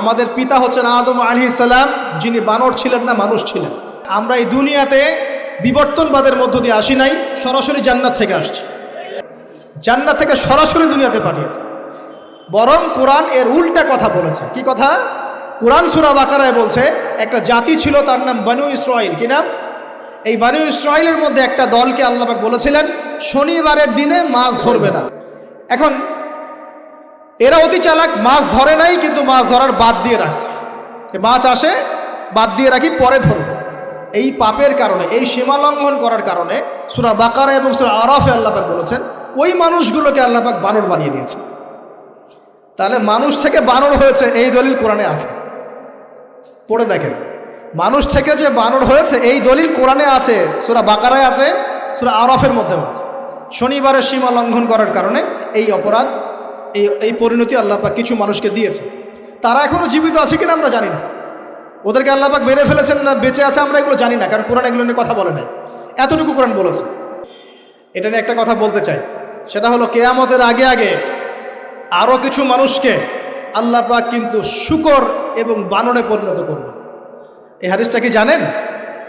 আমাদের পিতা হচ্ছেন আদম আলী সালাম, যিনি বানর ছিলেন না, মানুষ ছিলেন। আমরা এই দুনিয়াতে বিবর্তনবাদের মধ্য দিয়ে আসি নাই, সরাসরি জান্নাত থেকে আসছি। জান্নাত থেকে সরাসরি দুনিয়াতে পাঠিয়েছে। বরং কোরআন এর উল্টা কথা বলেছে। কি কথা? কোরআন সুরা বাকারায় বলছে, একটা জাতি ছিল, তার নাম বানু ইসরাইল কি নাম? এই বানু ইসরায়েলের মধ্যে একটা দলকে আল্লাহবাক বলেছিলেন, শনিবারের দিনে মাছ ধরবে না। এখন এরা অতি চালাক, মাছ ধরে নাই, কিন্তু মাছ ধরার বাদ দিয়ে রাখছে। মাছ আসে, বাদ দিয়ে রাখি, পরে ধরব। এই পাপের কারণে, এই সীমা লঙ্ঘন করার কারণে সুরা বাকারা এবং সুরা আরফে আল্লাপাক বলেছেন, ওই মানুষগুলোকে আল্লাপাক বানর বানিয়ে দিয়েছে। তাহলে মানুষ থেকে বানর হয়েছে, এই দলিল কোরআনে আছে। পড়ে দেখেন, মানুষ থেকে যে বানর হয়েছে, এই দলিল কোরআনে আছে, সুরা বাকারায় আছে, সুরা আরফের মধ্যেও আছে। শনিবারের সীমা লঙ্ঘন করার কারণে এই অপরাধ এই এই পরিণতি আল্লাপাক কিছু মানুষকে দিয়েছে। তারা এখনও জীবিত আছে কিনা আমরা জানি না। ওদেরকে আল্লাপাক মেরে ফেলেছেন না, বেঁচে আছে আমরা এগুলো জানি না, কারণ কোরআন এগুলো নিয়ে কথা বলে নাই। এতটুকু কোরআন বলেছে। এটা নিয়ে একটা কথা বলতে চাই। সেটা হলো কেয়ামতের আগে আগে আরও কিছু মানুষকে আল্লাহ পাক কিন্তু শুকর এবং বানরে পরিণত করবে। এই হারিসটা কি জানেন?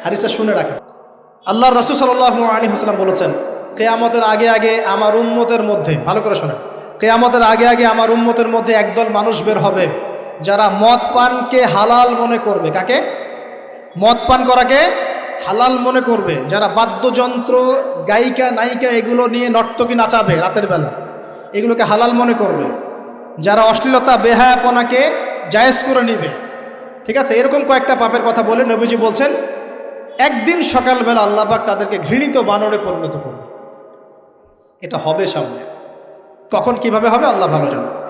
হারিসটা শুনে রাখেন। আল্লাহ রসুল সাল্লাহ আলী হাসলাম বলেছেন কেয়ামতের আগে আগে আমার উম্মতের মধ্যে, ভালো করে শোনেন, কেয়ামতের আগে আগে আমার উম্মতের মধ্যে একদল মানুষ বের হবে, যারা মদ পানকে হালাল মনে করবে। কাকে? মদ পান করাকে হালাল মনে করবে। যারা বাদ্যযন্ত্র, গায়িকা, নায়িকা এগুলো নিয়ে নর্তকী নাচাবে রাতের বেলা, এগুলোকে হালাল মনে করবে। যারা অশ্লীলতা, বেহায়াপনাকে জায়েজ করে নিবে। ঠিক আছে? এরকম কয়েকটা পাপের কথা বলে নবীজি বলছেন, একদিন সকালবেলা আল্লাহবাক তাদেরকে ঘৃণিত বানরে পরিণত করবে এটা হবে সামনে। কখন কীভাবে হবে আল্লাহ ভালো জানে।